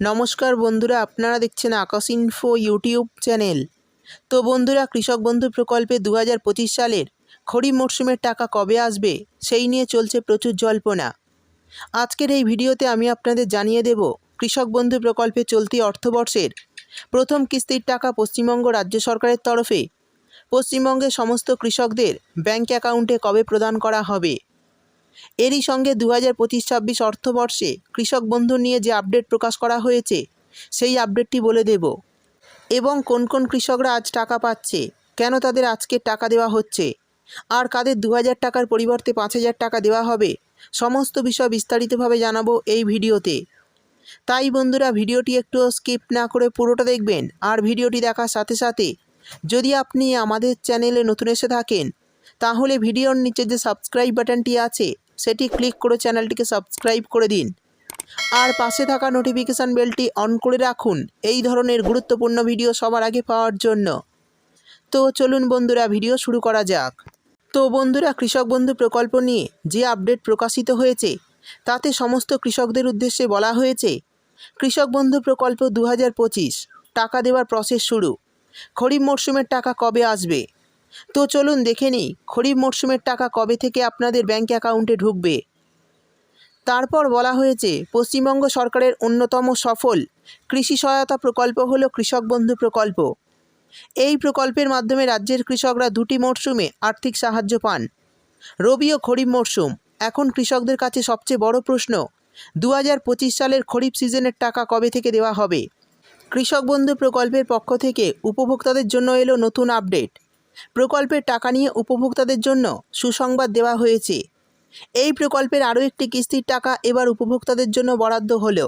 নমস্কার বন্ধুরা, আপনারা দেখছেন আকাশ ইনফো ইউটিউব চ্যানেল তো বন্ধুরা, কৃষক বন্ধু প্রকল্পে দু হাজার পঁচিশ সালের খরিফ মরশুমের টাকা কবে আসবে, সেই নিয়ে চলছে প্রচুর জল্পনা। আজকের এই ভিডিওতে আমি আপনাদের জানিয়ে দেব, কৃষক বন্ধু প্রকল্পে চলতি অর্থবর্ষের প্রথম কিস্তির টাকা পশ্চিমবঙ্গ রাজ্য সরকারের তরফে। পশ্চিমবঙ্গের সমস্ত কৃষকদের ব্যাংক অ্যাকাউন্টে কবে প্রদান করা হবে? এরই সঙ্গে দু হাজার পঁচিশ ছাব্বিশ অর্থবর্ষে কৃষক বন্ধু নিয়ে যে আপডেট প্রকাশ করা হয়েছে, সেই আপডেটটি বলে দেব। এবং কোন কোন কৃষকরা আজ টাকা পাচ্ছে, কেন তাদের আজকে টাকা দেওয়া হচ্ছে, আর কাদের দু হাজার টাকার পরিবর্তে পাঁচ হাজার টাকা দেওয়া হবে, সমস্ত বিষয় বিস্তারিতভাবে জানাব এই ভিডিওতে। তাই বন্ধুরা, ভিডিওটি একটু স্কিপ না করে পুরোটা দেখবেন, আর ভিডিওটি দেখার সাথে সাথে যদি আপনি আমাদের চ্যানেলে নতুন এসে থাকেন, তাহলে ভিডিওর নিচে যে সাবস্ক্রাইব বাটনটি আছে সেটি ক্লিক করে চ্যানেলটিকে সাবস্ক্রাইব করে দিন। আর পাশে থাকা নোটিফিকেশান বেলটি অন করে রাখুন। এই ধরনের গুরুত্বপূর্ণ ভিডিও সবার আগে পাওয়ার জন্য। তো চলুন বন্ধুরা ভিডিও শুরু করা যাক। তো বন্ধুরা, কৃষক বন্ধু প্রকল্প নিয়ে যে আপডেট প্রকাশিত হয়েছে, তাতে সমস্ত কৃষকদের উদ্দেশ্যে বলা হয়েছে, কৃষক বন্ধু প্রকল্প দু হাজার পঁচিশ, টাকা দেওয়ার প্রসেস শুরু। খরিফ মরশুমের টাকা কবে আসবে? তো চলুন দেখে নিই, খরিফ মরশুমের টাকা কবে থেকে আপনাদের ব্যাঙ্ক অ্যাকাউন্টে ঢুকবে? তারপর বলা হয়েছে, পশ্চিমবঙ্গ সরকারের অন্যতম সফল কৃষি সহায়তা প্রকল্প হল কৃষক বন্ধু প্রকল্প। এই প্রকল্পের মাধ্যমে রাজ্যের কৃষকরা দুটি মরশুমে আর্থিক সাহায্য পান। রবি ও খরিফ মরশুম, এখন কৃষকদের কাছে সবচেয়ে বড় প্রশ্ন দু হাজার পঁচিশ সালের খরিফ সিজনের টাকা কবে থেকে দেওয়া হবে? কৃষক বন্ধু প্রকল্পের পক্ষ থেকে উপভোক্তাদের জন্য এলো নতুন আপডেট। প্রকল্পের টাকা নিয়ে উপভোক্তাদের জন্য সুসংবাদ দেওয়া হয়েছে। এই প্রকল্পের আরও একটি কিস্তির টাকা এবার উপভোক্তাদের জন্য বরাদ্দ হলো।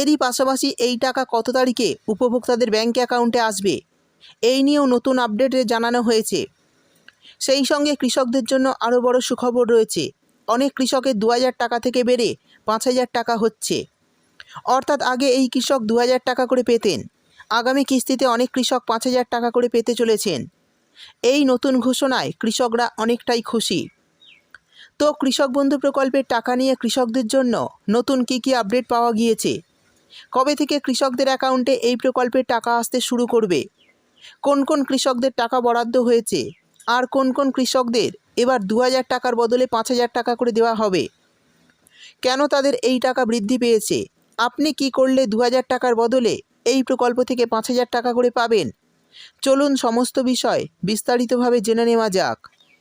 এরই পাশাপাশি এই টাকা কত তারিখে উপভোক্তাদের ব্যাংক অ্যাকাউন্টে আসবে, এই নিয়েও নতুন আপডেটে জানানো হয়েছে। সেই সঙ্গে কৃষকদের জন্য আরও বড় সুখবর রয়েছে, অনেক কৃষকের দু হাজার টাকা থেকে বেড়ে পাঁচ হাজার টাকা হচ্ছে। অর্থাৎ আগে এই কৃষক দু হাজার টাকা করে পেতেন, আগামী কিস্তিতে অনেক কৃষক পাঁচ হাজার টাকা করে পেতে চলেছেন। এই নতুন ঘোষণায় কৃষকরা অনেকটাই খুশি। তো কৃষক বন্ধু প্রকল্পের টাকা নিয়ে কৃষকদের জন্য নতুন কী কী আপডেট পাওয়া গিয়েছে? কবে থেকে কৃষকদের অ্যাকাউন্টে এই প্রকল্পের টাকা আসতে শুরু করবে? কোন কোন কৃষকদের টাকা বরাদ্দ হয়েছে? আর কোন কোন কৃষকদের এবার দু হাজার টাকার বদলে পাঁচ হাজার টাকা করে দেওয়া হবে? কেন তাদের এই টাকা বৃদ্ধি পেয়েছে? আপনি কি করলে দু হাজার টাকার বদলে এই প্রকল্প থেকে পাঁচ হাজার টাকা করে পাবেন? চলুন সমস্ত বিষয় বিস্তারিতভাবে জেনে নেওয়া যাক।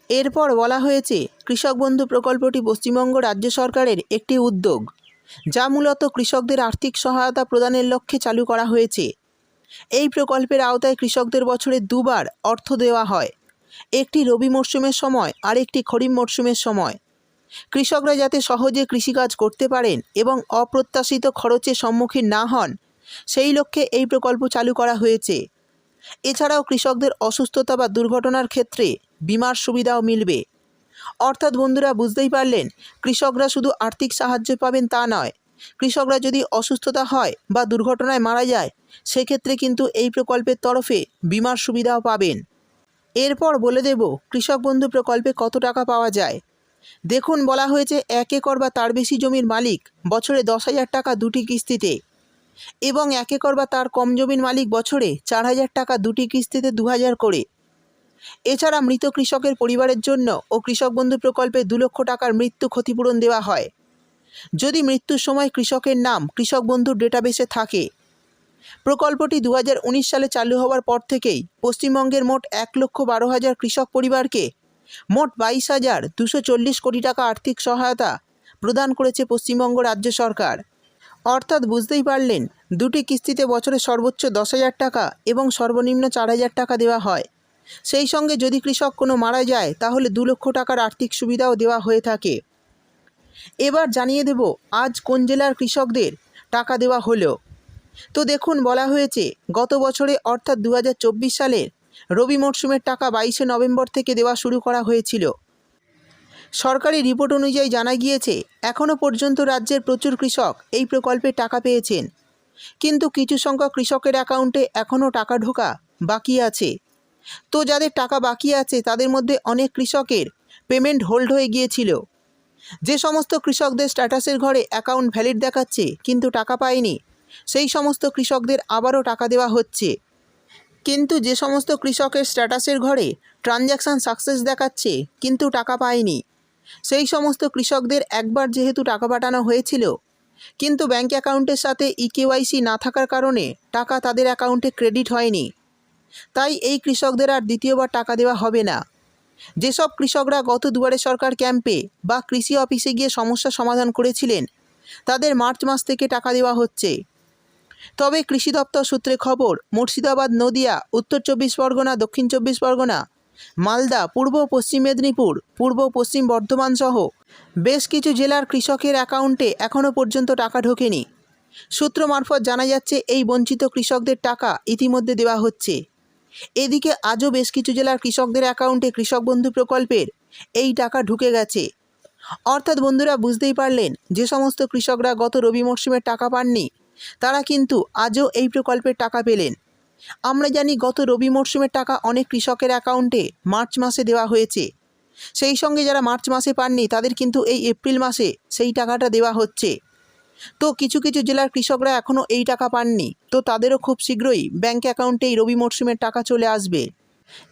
এরপর বলা হয়েছে, কৃষক বন্ধু প্রকল্পটি পশ্চিমবঙ্গ রাজ্য সরকারের একটি উদ্যোগ, যা মূলত কৃষকদের আর্থিক সহায়তা প্রদানের লক্ষ্যে চালু করা হয়েছে। এই প্রকল্পের আওতায় কৃষকদের বছরে দুবার অর্থ দেওয়া হয়। একটি রবি মরশুমের সময় আর একটি খরিফ মরশুমের সময়। কৃষকরা যাতে সহজে কৃষিকাজ করতে পারেন এবং অপ্রত্যাশিত খরচের সম্মুখীন না হন, সেই লক্ষ্যে এই প্রকল্প চালু করা হয়েছে। এছাড়াও কৃষকদের অসুস্থতা বা দুর্ঘটনার ক্ষেত্রে বিমার সুবিধাও মিলবে। অর্থাৎ বন্ধুরা, বুঝতেই পারলেন, কৃষকরা শুধু আর্থিক সাহায্য পাবেন তা নয়। কৃষকরা যদি অসুস্থতা হয় বা দুর্ঘটনায় মারা যায়, সেক্ষেত্রে কিন্তু এই প্রকল্পের তরফে বিমার সুবিধাও পাবেন। এরপর বলে দেব, কৃষক বন্ধু প্রকল্পে কত টাকা পাওয়া যায়? দেখুন, বলা হয়েছে এক একর বা তার বেশি জমির মালিক বছরে দশ হাজার টাকা দুটি কিস্তিতে। এবং এক একর বা তার কম জমির মালিক বছরে চার হাজার টাকা দুটি কিস্তিতে দু হাজার করে। এছাড়া মৃত কৃষকের পরিবারের জন্য ও কৃষক বন্ধু প্রকল্পে দু লক্ষ টাকার মৃত্যু ক্ষতিপূরণ দেওয়া হয়। যদি মৃত্যুর সময় কৃষকের নাম কৃষক বন্ধুর ডেটাবেসে থাকে, প্রকল্পটি দু হাজার উনিশ সালে চালু হওয়ার পর থেকেই পশ্চিমবঙ্গের মোট এক লক্ষ বারো হাজার কৃষক পরিবারকে মোট বাইশ হাজার দুশো চল্লিশ কোটি টাকা আর্থিক সহায়তা প্রদান করেছে পশ্চিমবঙ্গ রাজ্য সরকার। অর্থাৎ বুঝতেই পারলেন, দুটি কিস্তিতে বছরে সর্বোচ্চ দশ হাজার টাকা এবং সর্বনিম্ন চার হাজার টাকা দেওয়া হয়। সেই সঙ্গে যদি কৃষক কোনো মারা যায়, তাহলে দু লক্ষ টাকার আর্থিক সুবিধাও দেওয়া হয়ে থাকে। এবার জানিয়ে দেব, আজ কোন জেলার কৃষকদের টাকা দেওয়া হলো? তো দেখুন, বলা হয়েছে, গত বছরে অর্থাৎ দু হাজার চব্বিশ সালের রবি মরশুমের টাকা বাইশে নভেম্বর থেকে দেওয়া শুরু করা হয়েছিল। সরকারি রিপোর্ট অনুযায়ী জানা গিয়েছে এখনও পর্যন্ত রাজ্যের প্রচুর কৃষক এই প্রকল্পে টাকা পেয়েছেন। কিন্তু কিছু সংখ্যক কৃষকের অ্যাকাউন্টে এখনও টাকা ঢোকা বাকি আছে। তো যাদের টাকা বাকি আছে, তাদের মধ্যে অনেক কৃষকের পেমেন্ট হোল্ড হয়ে গিয়েছিল। যে সমস্ত কৃষকদের স্ট্যাটাসের ঘরে অ্যাকাউন্ট ভ্যালিড দেখাচ্ছে, কিন্তু টাকা পায়নি, সেই সমস্ত কৃষকদের আবারও টাকা দেওয়া হচ্ছে। কিন্তু যে সমস্ত কৃষকের স্ট্যাটাসের ঘরে ট্রানজ্যাকশান সাকসেস দেখাচ্ছে, কিন্তু টাকা পায়নি। সেই সমস্ত কৃষকদের একবার যেহেতু টাকা পাঠানো হয়েছিল, কিন্তু ব্যাঙ্ক অ্যাকাউন্টের সাথে ইকেওয়াইসি না থাকার কারণে টাকা তাদের অ্যাকাউন্টে ক্রেডিট হয়নি। তাই এই কৃষকদের আর দ্বিতীয়বার টাকা দেওয়া হবে না। যেসব কৃষকরা গত দুয়ারে সরকার ক্যাম্পে বা কৃষি অফিসে গিয়ে সমস্যা সমাধান করেছিলেন, তাদের মার্চ মাস থেকে টাকা দেওয়া হচ্ছে। তবে কৃষি দপ্তর সূত্রে খবর, মুর্শিদাবাদ, নদিয়া, উত্তর চব্বিশ পরগনা, দক্ষিণ চব্বিশ পরগনা মালদা, পূর্ব পশ্চিম মেদিনীপুর, পূর্ব পশ্চিম বর্ধমান সহ। বেশ কিছু জেলার কৃষকের অ্যাকাউন্টে এখনও পর্যন্ত টাকা ঢোকেনি। সূত্র মারফত জানা যাচ্ছে, এই বঞ্চিত কৃষকদের টাকা ইতিমধ্যে দেওয়া হচ্ছে। এদিকে আজও বেশ কিছু জেলার কৃষকদের অ্যাকাউন্টে কৃষক বন্ধু প্রকল্পের এই টাকা ঢুকে গেছে। অর্থাৎ বন্ধুরা, বুঝতেই পারলেন, যে সমস্ত কৃষকরা গত রবি মরশুমের টাকা পাননি, তারা কিন্তু আজও এই প্রকল্পের টাকা পেলেন। আমরা জানি গত রবি মরশুমের টাকা অনেক কৃষকের অ্যাকাউন্টে মার্চ মাসে দেওয়া হয়েছে। সেই সঙ্গে যারা মার্চ মাসে পাননি, তাদের কিন্তু এই এপ্রিল মাসে সেই টাকাটা দেওয়া হচ্ছে। তো কিছু কিছু জেলার কৃষকরা এখনও এই টাকা পাননি, তো তাদেরও খুব শীঘ্রই ব্যাঙ্ক অ্যাকাউন্টে এই রবি মরশুমের টাকা চলে আসবে।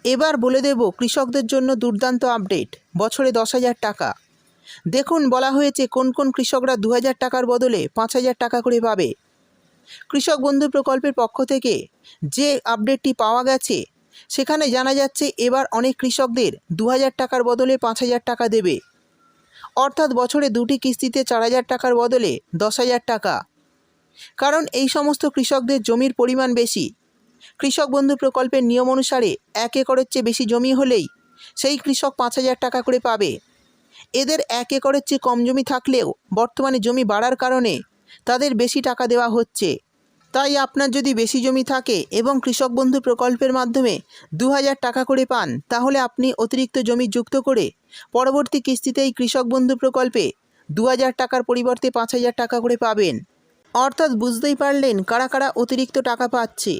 এবার বলে দেব কৃষকদের জন্য দুর্দান্ত আপডেট, বছরে দশ হাজার টাকা। দেখুন, বলা হয়েছে কোন কোন কৃষকরা দু হাজার টাকার বদলে পাঁচ হাজার টাকা করে পাবে। কৃষক বন্ধু প্রকল্পের পক্ষ থেকে যে আপডেটটি পাওয়া গেছে, সেখানে জানা যাচ্ছে এবার অনেক কৃষকদের দু হাজার টাকার বদলে পাঁচ হাজার টাকা দেবে। অর্থাৎ বছরে দুটি কিস্তিতে চার হাজার টাকার বদলে দশ টাকা। কারণ এই সমস্ত কৃষকদের জমির পরিমাণ বেশি। কৃষক বন্ধু প্রকল্পের নিয়ম অনুসারে এক একরের চেয়ে বেশি জমি হলেই সেই কৃষক পাঁচ হাজার টাকা করে পাবে। এদের এক একরের চেয়ে কম জমি থাকলেও বর্তমানে জমি বাড়ার কারণে তাদের বেশি টাকা দেওয়া হচ্ছে। তাই আপনার যদি বেশি জমি থাকে এবং কৃষক বন্ধু প্রকল্পের মাধ্যমে দু হাজার টাকা করে পান, তাহলে আপনি অতিরিক্ত জমি যুক্ত করে পরবর্তী কিস্তিতেই কৃষক বন্ধু প্রকল্পে দু হাজার টাকার পরিবর্তে পাঁচ হাজার টাকা করে পাবেন। অর্থাৎ বুঝতেই পারলেন কারা কারা অতিরিক্ত টাকা পাচ্ছে।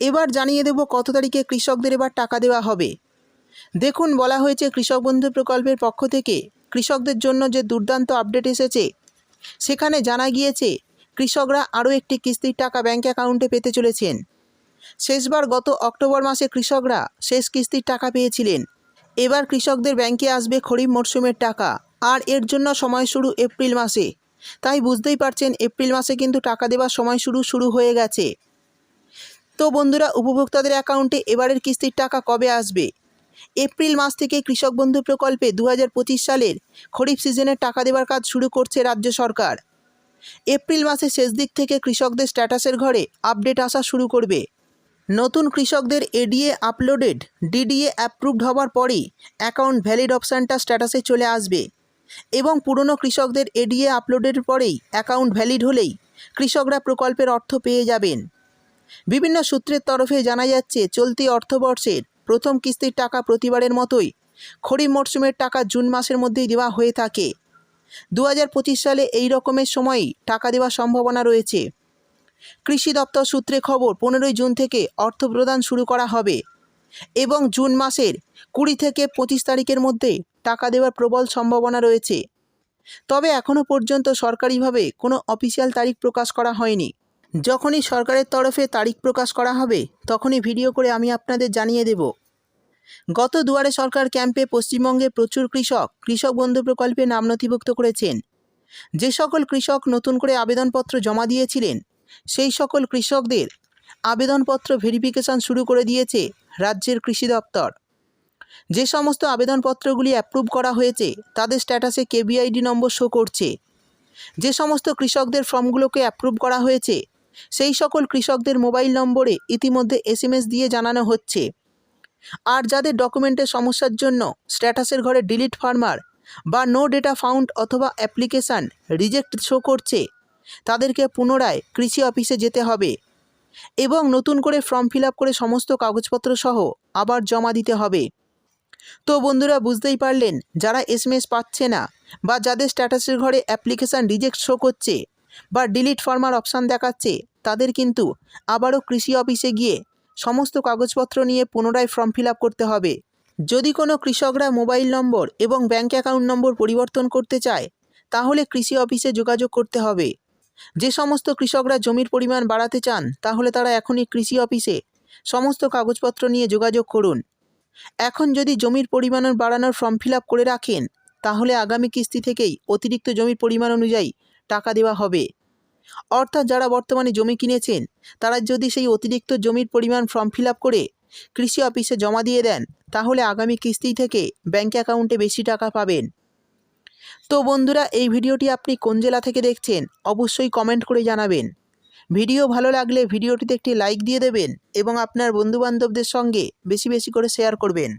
এবার জানিয়ে দেব কত তারিখে কৃষকদের এবার টাকা দেওয়া হবে। দেখুন, বলা হয়েছে কৃষক বন্ধু প্রকল্পের পক্ষ থেকে কৃষকদের জন্য যে দুর্দান্ত আপডেট এসেছে সেখানে জানা গিয়েছে, কৃষকরা আরও একটি কিস্তির টাকা ব্যাঙ্ক অ্যাকাউন্টে পেতে চলেছেন। শেষবার গত অক্টোবর মাসে কৃষকরা শেষ কিস্তির টাকা পেয়েছিলেন। এবার কৃষকদের ব্যাংকে আসবে খরিফ মরশুমের টাকা, আর এর জন্য সময় শুরু এপ্রিল মাসে। তাই বুঝতেই পারছেন, এপ্রিল মাসে কিন্তু টাকা দেওয়ার সময় শুরু শুরু হয়ে গেছে। তো বন্ধুরা, উপভোক্তাদের অ্যাকাউন্টে এবারের কিস্তির টাকা কবে আসবে? এপ্রিল মাস থেকে কৃষক বন্ধু প্রকল্পে দু হাজার পঁচিশ সালের খরিফ সিজনের টাকা দেওয়ার কাজ শুরু করছে রাজ্য সরকার। এপ্রিল মাসের শেষ দিক থেকে কৃষকদের স্ট্যাটাসের ঘরে আপডেট আসা শুরু করবে। নতুন কৃষকদের এডিএ আপলোডেড, ডিডিএ অ্যাপ্রুভড হওয়ার পরেই অ্যাকাউন্ট ভ্যালিড অপশানটা স্ট্যাটাসে চলে আসবে এবং পুরনো কৃষকদের এডিএ আপলোডের পরেই অ্যাকাউন্ট ভ্যালিড হলেই কৃষকরা প্রকল্পের অর্থ পেয়ে যাবেন। বিভিন্ন সূত্রের তরফে জানা যাচ্ছে, চলতি অর্থবর্ষের প্রথম কিস্তির টাকা প্রতিবারের মতোই। খরিফ মরশুমের টাকা জুন মাসের মধ্যেই দেওয়া হয়ে থাকে। দু হাজার পঁচিশ সালে এই রকমের সময়ই টাকা দেওয়ার সম্ভাবনা রয়েছে। কৃষি দপ্তর সূত্রে খবর, পনেরোই জুন থেকে অর্থ প্রদান শুরু করা হবে এবং জুন মাসের কুড়ি থেকে পঁচিশ তারিখের মধ্যে টাকা দেওয়ার প্রবল সম্ভাবনা রয়েছে। তবে এখনও পর্যন্ত সরকারিভাবে কোনো অফিসিয়াল তারিখ প্রকাশ করা হয়নি। যখনই সরকারের তরফে তারিখ প্রকাশ করা হবে, তখনই ভিডিও করে আমি আপনাদের জানিয়ে দেব। গত দুয়ারে সরকার ক্যাম্পে পশ্চিমবঙ্গে প্রচুর কৃষক কৃষক বন্ধু প্রকল্পে নাম নথিভুক্ত করেছেন। যে সকল কৃষক নতুন করে আবেদনপত্র জমা দিয়েছিলেন, সেই সকল কৃষকদের আবেদনপত্র ভেরিফিকেশন শুরু করে দিয়েছে রাজ্যের কৃষি দপ্তর। যে সমস্ত আবেদনপত্রগুলি অ্যাপ্রুভ করা হয়েছে, তাদের স্ট্যাটাসে কেবিআইডি নম্বর শো করছে। যে সমস্ত কৃষকদের ফর্মগুলোকে অ্যাপ্রুভ করা হয়েছে সেই সকল কৃষকদের মোবাইল নম্বরে ইতিমধ্যে এসএমএস দিয়ে জানানো হচ্ছে। আর যাদের ডকুমেন্টের সমস্যার জন্য স্ট্যাটাসের ঘরে ডিলিট ফার্মার বা নো ডেটা ফাউন্ড অথবা অ্যাপ্লিকেশান রিজেক্ট শো করছে, তাদেরকে পুনরায় কৃষি অফিসে যেতে হবে এবং নতুন করে ফর্ম ফিল করে সমস্ত কাগজপত্র সহ আবার জমা দিতে হবে। তো বন্ধুরা, বুঝতেই পারলেন, যারা এসএমএস পাচ্ছে না বা যাদের স্ট্যাটাসের ঘরে অ্যাপ্লিকেশান রিজেক্ট শো করছে বা ডিলিট ফর্মার অপশান দেখাচ্ছে, তাদের কিন্তু আবারও কৃষি অফিসে গিয়ে সমস্ত কাগজপত্র নিয়ে পুনরায় ফর্ম ফিল করতে হবে। যদি কোনো কৃষকরা মোবাইল নম্বর এবং ব্যাঙ্ক অ্যাকাউন্ট নম্বর পরিবর্তন করতে চায়, তাহলে কৃষি অফিসে যোগাযোগ করতে হবে। যে সমস্ত কৃষকরা জমির পরিমাণ বাড়াতে চান, তাহলে তারা এখনই কৃষি অফিসে সমস্ত কাগজপত্র নিয়ে যোগাযোগ করুন। এখন যদি জমির পরিমাণ বাড়ানোর ফর্ম ফিল করে রাখেন, তাহলে আগামী কিস্তি থেকেই অতিরিক্ত জমির পরিমাণ অনুযায়ী টাকা দেওয়া হবে। অর্থাৎ যারা বর্তমানে জমি কিনেছেন, তারা যদি সেই অতিরিক্ত জমির পরিমাণ ফর্ম ফিল করে কৃষি অফিসে জমা দিয়ে দেন, তাহলে আগামী কিস্তি থেকে ব্যাঙ্ক অ্যাকাউন্টে বেশি টাকা পাবেন। তো বন্ধুরা, এই ভিডিওটি আপনি কোন জেলা থেকে দেখছেন, অবশ্যই কমেন্ট করে জানাবেন। ভিডিও ভালো লাগলে ভিডিওটিতে একটি লাইক দিয়ে দেবেন এবং আপনার বন্ধুবান্ধবদের সঙ্গে বেশি বেশি করে শেয়ার করবেন।